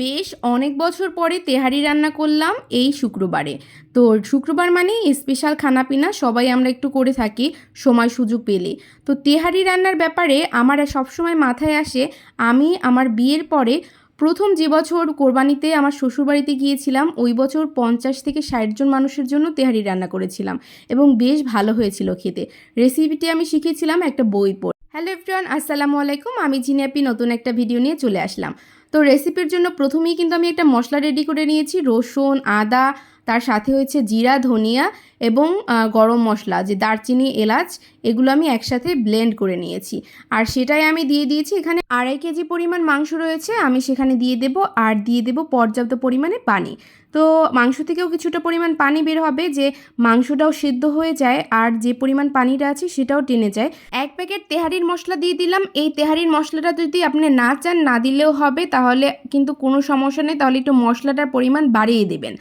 বেশ অনেক বছর পরে তেহারি রান্না করলাম এই শুক্রবারে। তো শুক্রবার মানে স্পেশাল খানাপিনা, সবাই আমরা একটু করে থাকি, সময় সুযোগ পেলে। তো তেহারি রান্নার ব্যাপারে আমার সবসময় মাথায় আসে, আমি আমার বিয়ের পরে প্রথম যে বছর কোরবানিতে আমার শ্বশুরবাড়িতে গিয়েছিলাম, ওই বছর পঞ্চাশ থেকে ষাট জন মানুষের জন্য তেহারি রান্না করেছিলাম এবং বেশ ভালো হয়েছিল খেতে। রেসিপিটি আমি শিখেছিলাম একটা বই পড়ে। হ্যালো এভরিওয়ান আসসালামু আলাইকুম। আমি জিনিয়াপি নতুন একটা ভিডিও নিয়ে চলে আসলাম। তো রেসিপির জন্য প্রথমেই কিন্তু আমি একটা মশলা রেডি করে নিয়েছি রসুন আদা তার সাথে হয়েছে জিরা, ধনিয়া এবং গরম মশলা, যে দারচিনি, এলাচ, এগুলো আমি একসাথে ব্লেন্ড করে নিয়েছি। আর সেটাই আমি দিয়ে দিয়েছি, এখানে আড়াই কেজি পরিমাণ মাংস রয়েছে, আমি সেখানে দিয়ে দেব, আর দিয়ে দেব পর্যাপ্ত পরিমাণে পানি। তো মাংস থেকেও কিছুটা পরিমাণ পানি বের হবে, যে মাংসটাও সিদ্ধ হয়ে যায়, আর যে পরিমাণ পানিটা আছে সেটাও টেনে যায়। এক প্যাকেট তেহারির মশলা দিয়ে দিলাম, এই তেহারির মশলাটা যদি আপনি না চান, না দিলেও হবে, তাহলে কিন্তু কোনো সমস্যা নেই, তাহলে একটু মশলাটার পরিমাণ বাড়িয়ে দেবেন।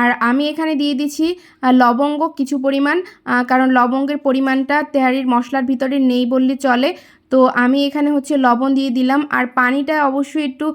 আর আমি এখানে দিয়ে দিচ্ছি লবঙ্গ কিছু পরিমাণ কারণ লবঙ্গের পরিমাণটা তেহারির মশলার ভিতরে নেই বললে চলে। তো আমি এখানে হচ্ছে লবণ দিয়ে দিলাম, আর পানিটা অবশ্যই একটু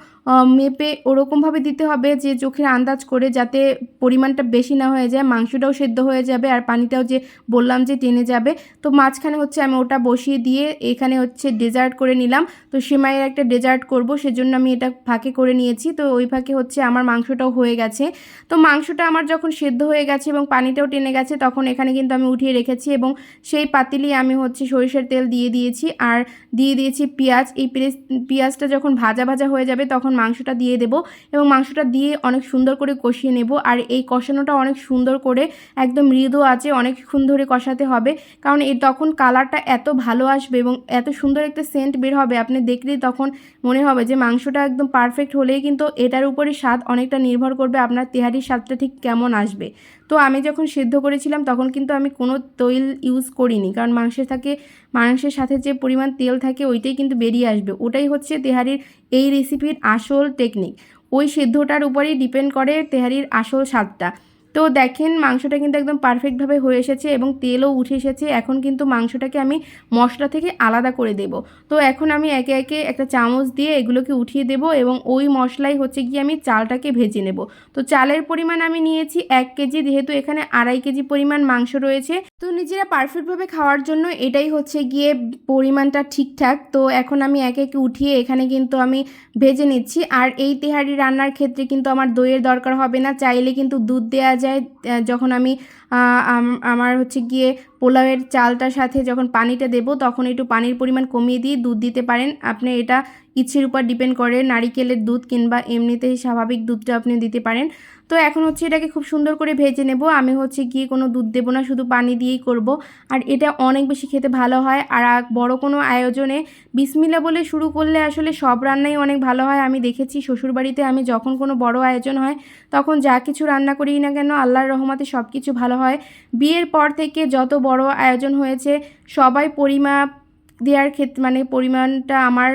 মেপে ওরকমভাবে দিতে হবে যে চোখের আন্দাজ করে যাতে পরিমাণটা বেশি না হয়ে যায়, মাংসটাও সেদ্ধ হয়ে যাবে আর পানিটাও যে বললাম যে টেনে যাবে। তো মাঝখানে হচ্ছে আমি ওটা বসিয়ে দিয়ে এখানে হচ্ছে ডেজার্ট করে নিলাম। তো সেমাইয়ের একটা ডেজার্ট করব, সেজন্য আমি এটা ফাঁকে করে নিয়েছি। তো ওই ফাঁকে হচ্ছে আমার মাংসটাও হয়ে গেছে। তো মাংসটা আমার যখন সেদ্ধ হয়ে গেছে এবং পানিটাও টেনে গেছে, তখন এখানে কিন্তু আমি উঠিয়ে রেখেছি এবং সেই পাতিলে আমি হচ্ছে সরিষার তেল দিয়ে দিয়েছি। আর দিয়ে দিয়েছি পেঁয়াজ। এই পেঁয়াজ, পেঁয়াজটা যখন ভাজা ভাজা হয়ে যাবে, তখন মাংসটা দিয়ে দেব এবং মাংসটা দিয়ে অনেক সুন্দর করে কষিয়ে নেব। আর এই কষানোটা অনেক সুন্দর করে একদম মৃদু আছে অনেকক্ষণ ধরে কষাতে হবে। কারণ এই তখন কালারটা এত ভালো আসবে এবং এত সুন্দর একটা সেন্ট বের হবে। আপনি দেখলেই তখন মনে হবে যে মাংসটা একদম পারফেক্ট হলেই কিন্তু এটার উপরে স্বাদ অনেকটা নির্ভর করবে আপনার তেহারির স্বাদটা ঠিক কেমন আসবে। তো আমি যখন সেদ্ধ করেছিলাম, তখন কিন্তু আমি কোনো তৈল ইউজ করিনি। কারণ মাংসের থাকে, মাংসের সাথে যে পরিমাণ তেল থাকে, ওইটাই কিন্তু বেরিয়ে আসবে। ওটাই হচ্ছে তেহারির এই রেসিপির আসল টেকনিক ওই সেদ্ধটার উপরেই ডিপেন্ড করে তেহারির আসল স্বাদটা। তো দেখেন মাংসটা কিন্তু একদম পারফেক্টভাবে হয়ে এসেছে এবং তেলও উঠে এসেছে। এখন কিন্তু মাংসটাকে আমি মশলা থেকে আলাদা করে দেব। তো এখন আমি একে একে একটা চামচ দিয়ে এগুলোকে উঠিয়ে দেব এবং ওই মশলাই হচ্ছে গিয়ে আমি চালটাকে ভেজে নেব। তো চালের পরিমাণ আমি নিয়েছি এক কেজি, যেহেতু এখানে আড়াই কেজি পরিমাণ মাংস রয়েছে। তো নিজেরা পারফেক্টভাবে খাওয়ার জন্য এটাই হচ্ছে গিয়ে পরিমাণটা ঠিকঠাক। তো এখন আমি এক এক উঠিয়ে এখানে কিন্তু আমি ভেজে নিচ্ছি। আর এই তেহারি রান্নার ক্ষেত্রে কিন্তু আমার দইয়ের দরকার হবে না। চাইলে কিন্তু দুধ দেওয়া যায় যখন আমি আমার হচ্ছে গিয়ে পোলাওয়ের চালটার সাথে যখন পানিটা দেবো, তখন একটু পানির পরিমাণ কমিয়ে দিয়ে দুধ দিতে পারেন। আপনি এটা ইচ্ছের উপর ডিপেন্ড করে নারিকেলের দুধ কিংবা এমনিতেই স্বাভাবিক দুধটা আপনি দিতে পারেন। তো এখন হচ্ছে এটাকে খুব সুন্দর করে ভেজে নেব। আমি হচ্ছে গিয়ে কোনো দুধ দেবো না, শুধু পানি দিয়েই করব। আর এটা অনেক বেশি খেতে ভালো হয়। আর বড় কোনো আয়োজনে বিসমিল্লা বলে শুরু করলে আসলে সব রান্নাই অনেক ভালো হয়। আমি দেখেছি শ্বশুরবাড়িতে আমি যখন কোনো বড় আয়োজন হয়, তখন যা কিছু রান্না করি না কেন, আল্লাহর রহমাতে সব কিছু ভালো হয়। বিয়ের পর থেকে যত বড় আয়োজন হয়েছে সবাই পরিমাপ দেওয়ার ক্ষেত্রে মানে পরিমাণটা আমার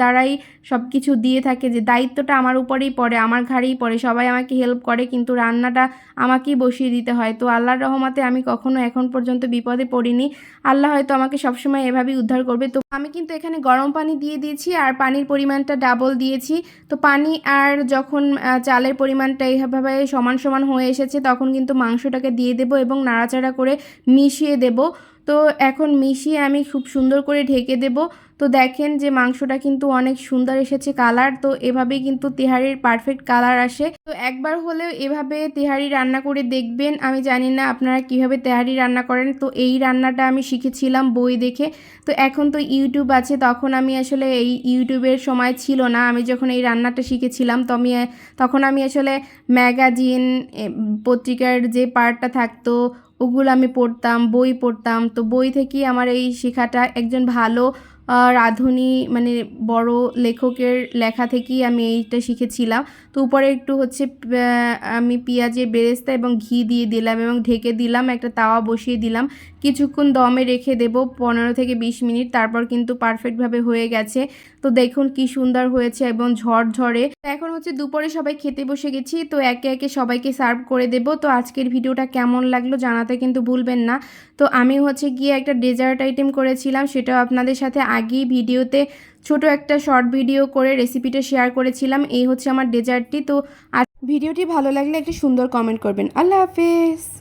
দ্বারাই সব কিছু দিয়ে থাকে যে দায়িত্বটা আমার উপরেই পড়ে, আমার ঘাড়েই পড়ে, সবাই আমাকে হেল্প করে কিন্তু রান্নাটা আমাকেই বসিয়ে দিতে হয়। তো আল্লাহর রহমতে আমি কখনো এখন পর্যন্ত বিপদে পড়িনি। আল্লাহ হয়তো আমাকে সবসময় এভাবেই উদ্ধার করবে। তো আমি কিন্তু এখানে গরম পানি দিয়ে দিয়েছি আর পানির পরিমাণটা ডাবল দিয়েছি। তো পানি আর যখন চালের পরিমাণটা এইভাবে সমান সমান হয়ে এসেছে তখন কিন্তু মাংসটাকে দিয়ে দেবো এবং নাড়াচাড়া করে মিশিয়ে দেব। তো এখন মিশিয়ে আমি খুব সুন্দর করে ঢেকে দেব। তো দেখেন যে মাংসটা কিন্তু অনেক সুন্দর এসেছে কালার, তো এভাবেই কিন্তু তেহারির পারফেক্ট কালার আসে। তো একবার হলেও এভাবে তেহারি রান্না করে দেখবেন। আমি জানি না আপনারা কীভাবে তেহারি রান্না করেন। তো এই রান্নাটা আমি শিখেছিলাম বই দেখে। তো এখন তো ইউটিউব আছে, তখন আমি আসলে এই ইউটিউবের সময় ছিল না। আমি যখন এই রান্নাটা শিখেছিলাম, তো আমি, তখন আমি আসলে ম্যাগাজিন পত্রিকার যে পার্টটা থাকতো ওগুলো আমি পড়তাম, বই পড়তাম। তো বই থেকেই আমার এই শেখাটা একজন ভালো রাঁধুনি মানে বড় লেখকের লেখা থেকেই আমি এইটা শিখেছিলাম। তো উপরে একটু হচ্ছে আমি পেঁয়াজের বেরেস্তা এবং ঘি দিয়ে দিলাম এবং ঢেকে দিলাম, একটা তাওয়া বসিয়ে দিলাম। কিছুক্ষণ দমে রেখে দেব, পনেরো থেকে বিশ মিনিট, তারপর কিন্তু পারফেক্টভাবে হয়ে গেছে। তো দেখুন কি সুন্দর হয়েছে এবং ঝরঝরে। এখন হচ্ছে দুপুরে সবাই খেতে বসে গেছি, তো একে একে সবাইকে সার্ভ করে দেব। তো আজকের ভিডিওটা কেমন লাগল জানাতে কিন্তু ভুলবেন না। তো আমি হচ্ছে গিয়ে একটা ডেজার্ট আইটেম করেছিলাম, সেটাও আপনাদের সাথে আগেই ভিডিওতে ছোট একটা শর্ট ভিডিও করে রেসিপিটা শেয়ার করেছিলাম। এই হচ্ছে আমার ডেজার্টটি। তো আর ভিডিওটি ভালো লাগলে একটি সুন্দর কমেন্ট করবেন। আল্লাহ হাফেজ।